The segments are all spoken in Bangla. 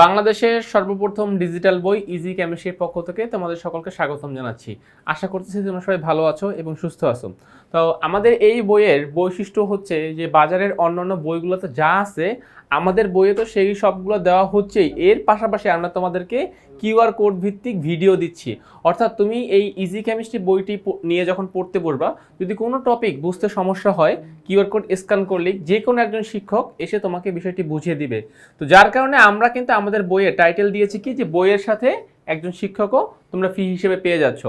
বাংলাদেশের সর্বপ্রথম ডিজিটাল বই ইজি কেমিস্ট্রির পক্ষ থেকে তোমাদের সকলকে স্বাগতম জানাচ্ছি। আশা করতেছি তোমরা সবাই ভালো আছো এবং সুস্থ আছো। তো আমাদের এই বইয়ের বৈশিষ্ট্য হচ্ছে যে বাজারের অন্যান্য বইগুলোতে যা আছে, আমাদের বইয়ে তো সেই সবগুলো দেওয়া হচ্ছেই। এর পাশাপাশি আমরা তোমাদেরকে কিউআর কোড ভিত্তিক ভিডিও দিচ্ছি। অর্থাৎ তুমি এই ইজি কেমিস্ট্রি বইটি নিয়ে যখন পড়তে বসবা যদি কোনো টপিক বুঝতে সমস্যা হয় কিউআর কোড স্ক্যান করলে যে কোনো একজন শিক্ষক এসে তোমাকে বিষয়টি বুঝিয়ে দিবে। তো যার কারণে আমরা কিন্তু আমাদের বইয়ে টাইটেল দিয়েছি কি? যে বইয়ের সাথে একজন শিক্ষকও তোমরা ফি হিসেবে পেয়ে যাচ্ছ।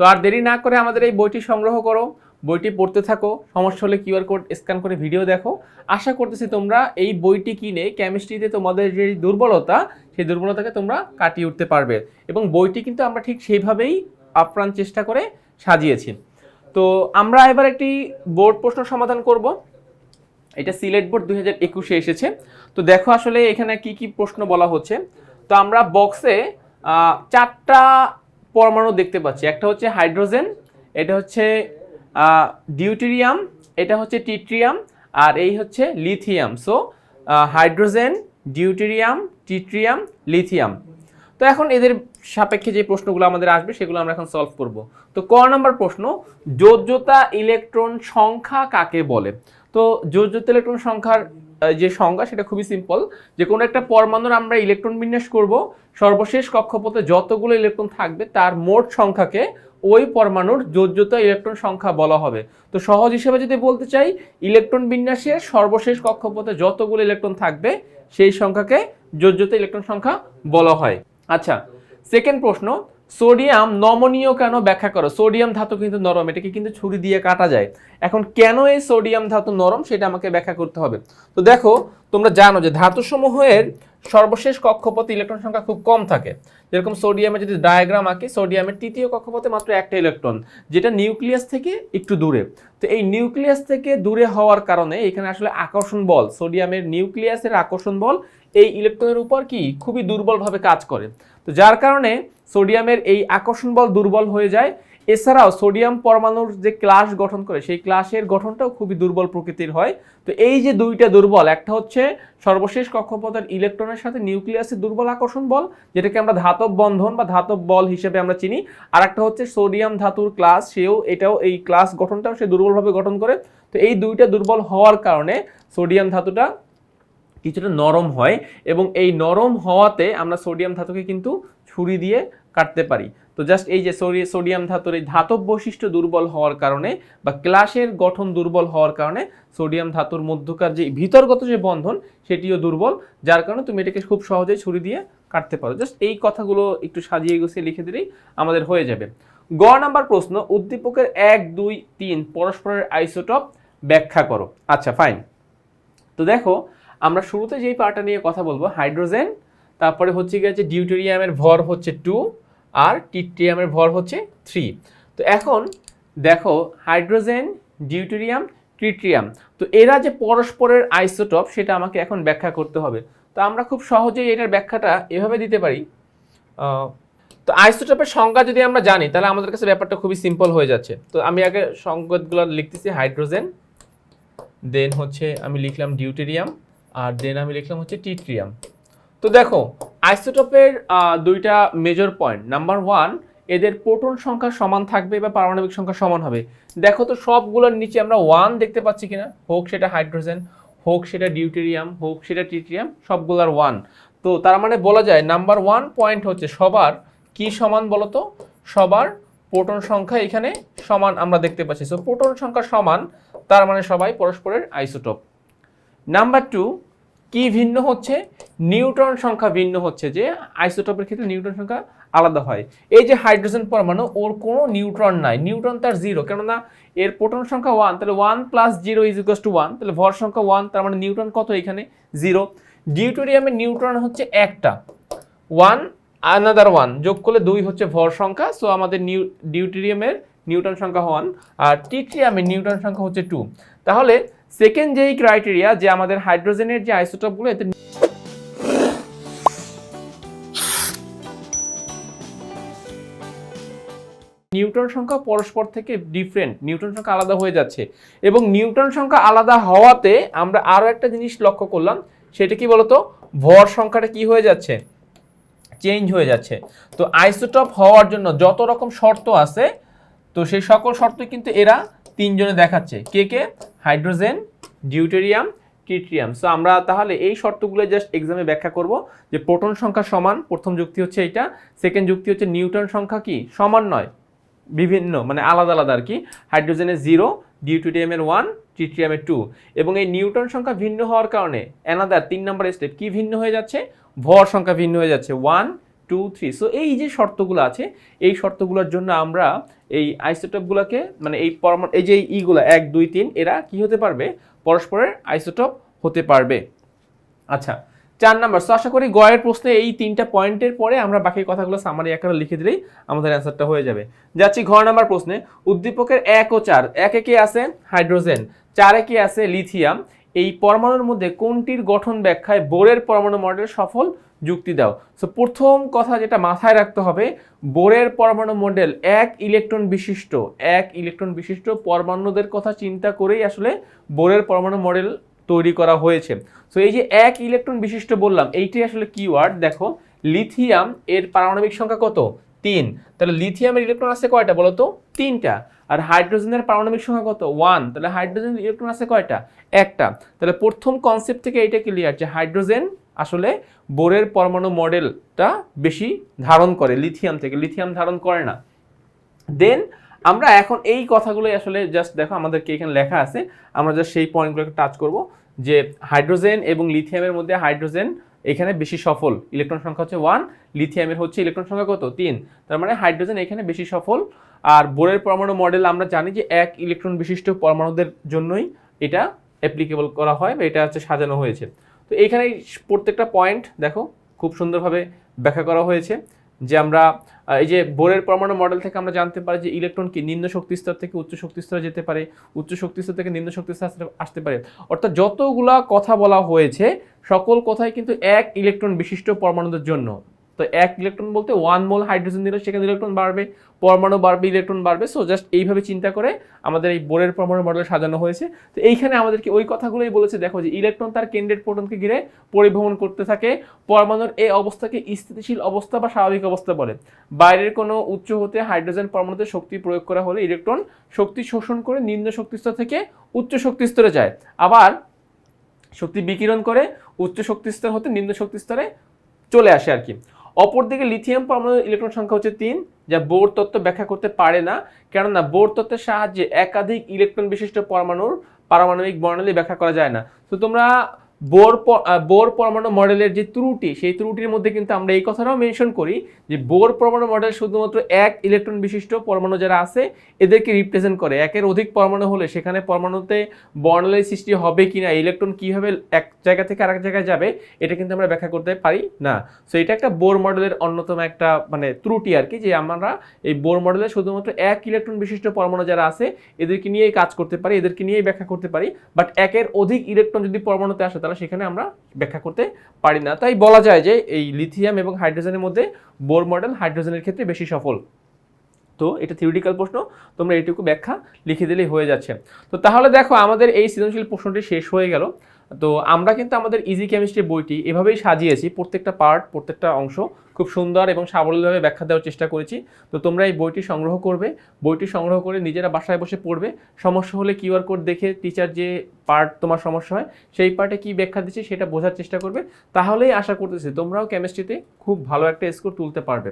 তো আর দেরি না করে আমাদের এই বইটি সংগ্রহ করো। বইটি পড়তে থাকো, সমস্যা হলে কিউআর কোড স্ক্যান করে ভিডিও দেখো। আশা করতেছি তোমরা এই বইটি কিনে কেমিস্ট্রিতে তোমাদের যে দুর্বলতা, সেই দুর্বলতাকে তোমরা কাটিয়ে উঠতে পারবে। এবং বইটি কিন্তু আমরা ঠিক সেইভাবেই আপ্রাণ চেষ্টা করে সাজিয়েছি। তো আমরা এবার একটি বোর্ড প্রশ্ন সমাধান করব। এটা সিলেট বোর্ড দুই হাজার একুশে এসেছে। তো দেখো আসলে এখানে কি কি প্রশ্ন বলা হচ্ছে। তো আমরা বক্সে চারটা পরমাণু দেখতে পাচ্ছি। একটা হচ্ছে হাইড্রোজেন এটা হচ্ছে ডিউটেরিয়াম এটা হচ্ছে টিট্রিয়াম আর এই হচ্ছে lithium so hydrogen deuterium tritium lithium তো এখন এদের সাপেক্ষে যে প্রশ্নগুলো আমাদের আসবে, সেগুলো আমরা এখন সলভ করব। তো ক নম্বর প্রশ্ন যোজ্যতা ইলেকট্রন সংখ্যা কাকে বলে? তো যোজ্যতা ইলেকট্রন সংখ্যার যে সংজ্ঞা, সেটা খুবই সিম্পল যে কোনো একটা পরমাণুর আমরা ইলেকট্রন বিন্যাস করব, সর্বশেষ কক্ষপথে যতগুলো ইলেকট্রন থাকবে, তার মোট সংখ্যাকে ওই পরমাণুর যোজ্যতা ইলেকট্রন সংখ্যা বলা হবে। তো সহজ হিসেবে যদি বলতে চাই, ইলেকট্রন বিন্যাসের সর্বশেষ কক্ষপথে যতগুলো ইলেকট্রন থাকবে, সেই সংখ্যাকে যোজ্যতা ইলেকট্রন সংখ্যা বলা হয়। আচ্ছা সেকেন্ড প্রশ্ন সোডিয়াম নমনীয় কেন ব্যাখ্যা করো? সোডিয়াম ধাতু কিন্তু নরম, এটাকে কিন্তু ছুরি দিয়ে কাটা যায়। এখন কেন এই সোডিয়াম ধাতু নরম, সেটা আমাকে ব্যাখ্যা করতে হবে। তো দেখো, তোমরা জানো যে ধাতুসমূহের সর্বশেষ কক্ষপথে ইলেকট্রন সংখ্যা খুব কম থাকে। যেরকম সোডিয়ামের যদি ডায়াগ্রাম আঁকি সোডিয়ামের তৃতীয় কক্ষপথে মাত্র একটা ইলেকট্রন, যেটা নিউক্লিয়াস থেকে একটু দূরে। তো এই নিউক্লিয়াস থেকে দূরে হওয়ার কারণে এখানে আসলে আকর্ষণ বল, সোডিয়ামের নিউক্লিয়াসের আকর্ষণ বল এই ইলেকট্রনের উপর কি খুবই দুর্বলভাবে কাজ করে। তো যার কারণে সোডিয়ামের এই আকর্ষণ বল দুর্বল হয়ে যায় এছাড়াও সোডিয়াম পরমাণুর যে ক্লাস গঠন করে, সেই ক্লাসের গঠনটাও খুবই দুর্বল প্রকৃতির হয়। তো এই যে দুইটা দুর্বল, একটা হচ্ছে সর্বশেষ কক্ষপথের ইলেকট্রনের সাথে নিউক্লিয়াসের দুর্বল আকর্ষণ বল, যেটাকে আমরা ধাতব বন্ধন বা ধাতব বল হিসেবে আমরা চিনি। আর একটা হচ্ছে সোডিয়াম ধাতুর ক্লাস, সেও এটাও এই ক্লাস গঠনটাও সে দুর্বলভাবে গঠন করে। তো এই দুইটা দুর্বল হওয়ার কারণে সোডিয়াম ধাতুটা কিছুটা নরম হয় এবং এই নরম হওয়াতে আমরা সোডিয়াম ধাতুকে কিন্তু ছুরি দিয়ে কাটতে পারি। তো জাস্ট এই যে সোডিয়াম ধাতুর এই ধাতব বৈশিষ্ট্য দুর্বল হওয়ার কারণে বা ক্লাসের গঠন দুর্বল হওয়ার কারণে সোডিয়াম ধাতুর মধ্যকার যে ভিতরগত যে বন্ধন, সেটিও দুর্বল, যার কারণে তুমি এটাকে খুব সহজেই ছুরি দিয়ে কাটতে পারো। জাস্ট এই কথাগুলো একটু সাজিয়ে গুছিয়ে লিখে দিলেই আমাদের হয়ে যাবে। গ নাম্বার প্রশ্ন, উদ্দীপকের এক, দুই, তিন পরস্পরের আইসোটপ ব্যাখ্যা করো। আচ্ছা ফাইন তো দেখো, আমরা শুরুতে যেই পার্টটা নিয়ে কথা বলব, হাইড্রোজেন, তারপরে হচ্ছে গিয়ে যে ডিউটেরিয়ামের ভর হচ্ছে টু আর টিট্রিয়ামের ভর হচ্ছে থ্রি তো এখন দেখো হাইড্রোজেন, ডিউটেরিয়াম, ট্রিট্রিয়াম। তো এরা যে পরস্পরের আইসোটপ, সেটা আমাকে এখন ব্যাখ্যা করতে হবে। তো আমরা খুব সহজেই এটার ব্যাখ্যাটা এভাবে দিতে পারি। তো আইসোটপের সংজ্ঞা যদি আমরা জানি, তাহলে আমাদের কাছে ব্যাপারটা খুবই সিম্পল হয়ে যাচ্ছে। তো আমি আগে সংকেতগুলো লিখতেছি, হাইড্রোজেন দেন হচ্ছে আমি লিখলাম ডিউটেরিয়াম, আর দেন আমি লিখলাম হচ্ছে টিট্রিয়াম। তো দেখো আইসোটোপের দুইটা মেজর পয়েন্ট নাম্বার ওয়ান এদের প্রোটন সংখ্যা সমান থাকবে বা পারমাণবিক সংখ্যা সমান হবে। দেখো তো সবগুলোর নিচে আমরা ওয়ান দেখতে পাচ্ছি কিনা? হোক সেটা হাইড্রোজেন হোক সেটা ডিউটেরিয়াম হোক সেটা টিট্রিয়াম সবগুলার ওয়ান তো তার মানে বলা যায় নাম্বার ওয়ান পয়েন্ট হচ্ছে সবার কি সমান বলতো? সবার প্রোটন সংখ্যা এখানে সমান আমরা দেখতে পাচ্ছি। সো প্রোটন সংখ্যা সমান, তার মানে সবাই পরস্পরের আইসোটোপ নাম্বার টু কি ভিন্ন হচ্ছে? নিউট্রন সংখ্যা ভিন্ন হচ্ছে যে আইসোটোপের ক্ষেত্রে নিউট্রন সংখ্যা আলাদা হয়। এই যে হাইড্রোজেন পরমাণু, ওর কোনো নিউট্রন নাই। নিউট্রন তার জিরো কেননা এর প্রোটন সংখ্যা ওয়ান তাহলে one plus zero is equals two one তাহলে ভর সংখ্যা ওয়ান তার মানে নিউট্রন কত এখানে? জিরো ডিউটোরিয়ামের নিউট্রন হচ্ছে একটা। ওয়ান আনাদার ওয়ান যোগ করলে দুই হচ্ছে ভর সংখ্যা সো আমাদের নিউ, ডিউটেরিয়ামের নিউটন সংখ্যা ওয়ান আর টিট্রিয়ামের নিউটন সংখ্যা হচ্ছে টু তাহলে সেকেন্ড যেই ক্রাইটেরিয়া যে আমাদের হাইড্রোজেনের যে আইসোটপগুলো এতে নিউটন সংখ্যা পরস্পর থেকে ডিফারেন্ট নিউটন সংখ্যা আলাদা হয়ে যাচ্ছে। এবং নিউটন সংখ্যা আলাদা হওয়াতে আমরা আরও একটা জিনিস লক্ষ্য করলাম, সেটা কি বলতো? ভর সংখ্যাটা কি হয়ে যাচ্ছে? চেঞ্জ হয়ে যাচ্ছে। তো আইসোটপ হওয়ার জন্য যত রকম শর্ত আছে, তো সেই সকল শর্ত কিন্তু এরা তিনজনে দেখাচ্ছে। কে কে? হাইড্রোজেন, ডিউটেরিয়াম ট্রিট্রিয়াম সো আমরা তাহলে এই শর্তগুলো জাস্ট এক্সামে ব্যাখ্যা করব যে প্রোটন সংখ্যা সমান, প্রথম যুক্তি হচ্ছে এইটা সেকেন্ড যুক্তি হচ্ছে নিউটন সংখ্যা কি? সমান নয়, বিভিন্ন মানে আলাদা আলাদা আর কি। হাইড্রোজেনের জিরো ডিউটেরিয়ামের ওয়ান ট্রিট্রিয়ামের টু এবং এই নিউটন সংখ্যা ভিন্ন হওয়ার কারণে অ্যানাদার তিন নম্বর স্টেপ কি ভিন্ন হয়ে যাচ্ছে? ভর সংখ্যা ভিন্ন হয়ে যাচ্ছে। ওয়ান টু থ্রি সো এই যে শর্তগুলো আছে, এই শর্তগুলোর জন্য আমরা এই আইসোটপগুলোকে মানে এই পরমাণু, এই যে ইগুলো, এক, দুই, তিন, এরা কি হতে পারবে? পরস্পরের আইসোটপ হতে পারবে। আচ্ছা চার নাম্বার। সো আশা করি গয়ের প্রশ্নে এই তিনটা পয়েন্টের পরে আমরা বাকি কথাগুলো সামারি আকারে লিখে দিলেই আমাদের অ্যান্সারটা হয়ে যাবে। যাচ্ছি ঘর নাম্বার প্রশ্নে। উদ্দীপকের এক ও চার, একে কি আছে? হাইড্রোজেন। চারে কি আছে? লিথিয়াম। এই পরমাণুর মধ্যে কোনটির গঠন ব্যাখ্যায় বোরের পরমাণু মডেল সফল? যুক্তি দাও। সো প্রথম কথা যেটা মাথায় রাখতে হবে, বোরের পরমাণু মডেল এক ইলেকট্রন বিশিষ্ট, এক ইলেকট্রন বিশিষ্ট পরমাণুদের কথা চিন্তা করেই আসলে বোরের পরমাণু মডেল তৈরি করা হয়েছে। সো এই যে এক ইলেকট্রন বিশিষ্ট বললাম এইটাই আসলে কিওয়ার্ড দেখো লিথিয়াম এর পারমাণবিক সংখ্যা কত? তিন। তাহলে লিথিয়ামের ইলেকট্রন আছে কয়টা বলো তো? তিনটা। আর হাইড্রোজেনের পারমাণবিক সংখ্যা কত? ওয়ান। তাহলে হাইড্রোজেনের ইলেকট্রন আছে কয়টা? একটা। তাহলে প্রথম কনসেপ্ট থেকে এটা ক্লিয়ার যে হাইড্রোজেন আসলে বোরের পরমাণু মডেলটা বেশি ধারণ করে লিথিয়াম থেকে। লিথিয়াম ধারণ করে না। দেন আমরা এখন এই কথাগুলোই আসলে জাস্ট দেখো আমাদেরকে এখানে লেখা আছে। আমরা জাস্ট সেই পয়েন্টগুলোকে টাচ করব যে হাইড্রোজেন এবং লিথিয়ামের মধ্যে হাইড্রোজেন এখানে বেশি সফল। ইলেকট্রন সংখ্যা হচ্ছে ওয়ান লিথিয়ামের হচ্ছে ইলেকট্রন সংখ্যা কত? তিন। তার মানে হাইড্রোজেন এখানে বেশি সফল। আর বোরের পরমাণু মডেল আমরা জানি যে এক ইলেকট্রন বিশিষ্ট পরমাণুদের জন্যই এটা অ্যাপ্লিকেবল করা হয় বা এটা হচ্ছে সাজানো হয়েছে। তো এইখানে প্রত্যেকটা পয়েন্ট দেখো, খুব সুন্দরভাবে ব্যাখ্যা করা হয়েছে যে আমরা এই যে বোরের পরমাণু মডেল থেকে আমরা জানতে পারি যে ইলেকট্রন কি নিম্ন শক্তি স্তর থেকে উচ্চ শক্তি স্তরে যেতে পারে, উচ্চ শক্তি স্তর থেকে নিম্ন শক্তি স্তরে আসতে- পারে। অর্থাৎ যতগুলা কথা বলা হয়েছে, সকল কথাই কিন্তু এক ইলেকট্রন বিশিষ্ট পরমাণুদের জন্য। তো এক ইলেকট্রন বলতে ওয়ান মোল হাইড্রোজেন দিলে সেখানে ইলেকট্রন বাড়বে, পরমাণু বাড়বে ইলেকট্রন বাড়বে সো জাস্ট এইভাবে চিন্তা করে আমাদের এই বোরের পরমাণু মডেল সাজানো হয়েছে। তো এইখানে আমাদেরকে ওই কথাগুলোই বলেছে, দেখো যে ইলেকট্রন তার কেন্দ্রের প্রোটনকে ঘিরে পরিভ্রমণ করতে থাকে, পরমাণুর এই অবস্থাকে স্থিতিশীল অবস্থা বা স্বাভাবিক অবস্থা বলে। বাইরের কোনো উচ্চ হতে হাইড্রোজেন পরমাণুতে শক্তি প্রয়োগ করা হলে ইলেকট্রন শক্তি শোষণ করে নিম্ন শক্তিস্তর থেকে উচ্চ শক্তিস্তরে যায়। আবার শক্তি বিকিরণ করে উচ্চ শক্তিস্তর হতে নিম্ন শক্তিস্তরে চলে আসে আর কি। অপরদিকে লিথিয়াম পরমাণু ইলেকট্রন সংখ্যা হচ্ছে তিন, যা বোর তত্ত্ব ব্যাখ্যা করতে পারে না, কেননা বোর তত্ত্বের সাহায্যে একাধিক ইলেকট্রন বিশিষ্ট পরমাণুর পারমাণবিক বর্ণালী ব্যাখ্যা করা যায় না। তো তোমরা বোর বোর পরমাণু মডেলের যে ত্রুটি, সেই ত্রুটির মধ্যে কিন্তু আমরা এই কথাটাও মেনশন করি যে বোর পরমাণু মডেল শুধুমাত্র এক ইলেকট্রন বিশিষ্ট পরমাণু যারা আছে, এদেরকে রিপ্রেজেন্ট করে। একের অধিক পরমাণু হলে সেখানে পরমাণুতে বর্ণালীর সৃষ্টি হবে কিনা ইলেকট্রন কীভাবে এক জায়গা থেকে আরেক জায়গায় যাবে, এটা কিন্তু আমরা ব্যাখ্যা করতে পারি না। সো এটা একটা বোর মডেলের অন্যতম একটা মানে ত্রুটি আর কি, যে আমরা এই বোর মডেলে শুধুমাত্র এক ইলেকট্রন বিশিষ্ট পরমাণু যারা আছে, এদেরকে নিয়েই কাজ করতে পারি, এদেরকে নিয়েই ব্যাখ্যা করতে পারি। বাট একের অধিক ইলেকট্রন যদি পরমাণুতে আসে, তাহলে সেখানে আমরা ব্যাখ্যা করতে পারি না। তাই বলা যায় যে এই লিথিয়াম এবং হাইড্রোজেনের মধ্যে বোর মডেল হাইড্রোজেনের ক্ষেত্রে বেশি সফল। তো এটা থিওরিটিক্যাল প্রশ্ন, তোমরা এইটুকু ব্যাখ্যা লিখে দিলেই হয়ে যাচ্ছে। তো তাহলে দেখো, আমাদের এই সৃজনশীল প্রশ্নটি শেষ হয়ে গেল। তো আমরা কিন্তু আমাদের ইজি কেমিস্ট্রি বইটি এভাবেই সাজিয়েছি, প্রত্যেকটা পার্ট প্রত্যেকটা অংশ খুব সুন্দর এবং সাবলীলভাবে ব্যাখ্যা দেওয়ার চেষ্টা করেছি। তো তোমরা এই বইটি সংগ্রহ করবে, বইটি সংগ্রহ করে নিজেরা বাসায় বসে পড়বে। সমস্যা হলে কিউআর কোড দেখে টিচার যে পার্ট তোমার সমস্যা হয়, সেই পার্টে কি ব্যাখ্যা দিচ্ছে সেটা বোঝার চেষ্টা করবে। তাহলেই আশা করতেছি তোমরাও কেমিস্ট্রিতে খুব ভালো একটা স্কোর তুলতে পারবে।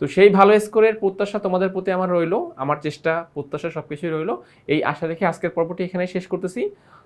তো সেই ভালো স্কোরের প্রত্যাশা তোমাদের প্রতি আমার রইল, আমার চেষ্টা, প্রত্যাশা সব কিছুই রইল। এই আশা রেখে আজকের পর্বটি এখানেই শেষ করতেছি।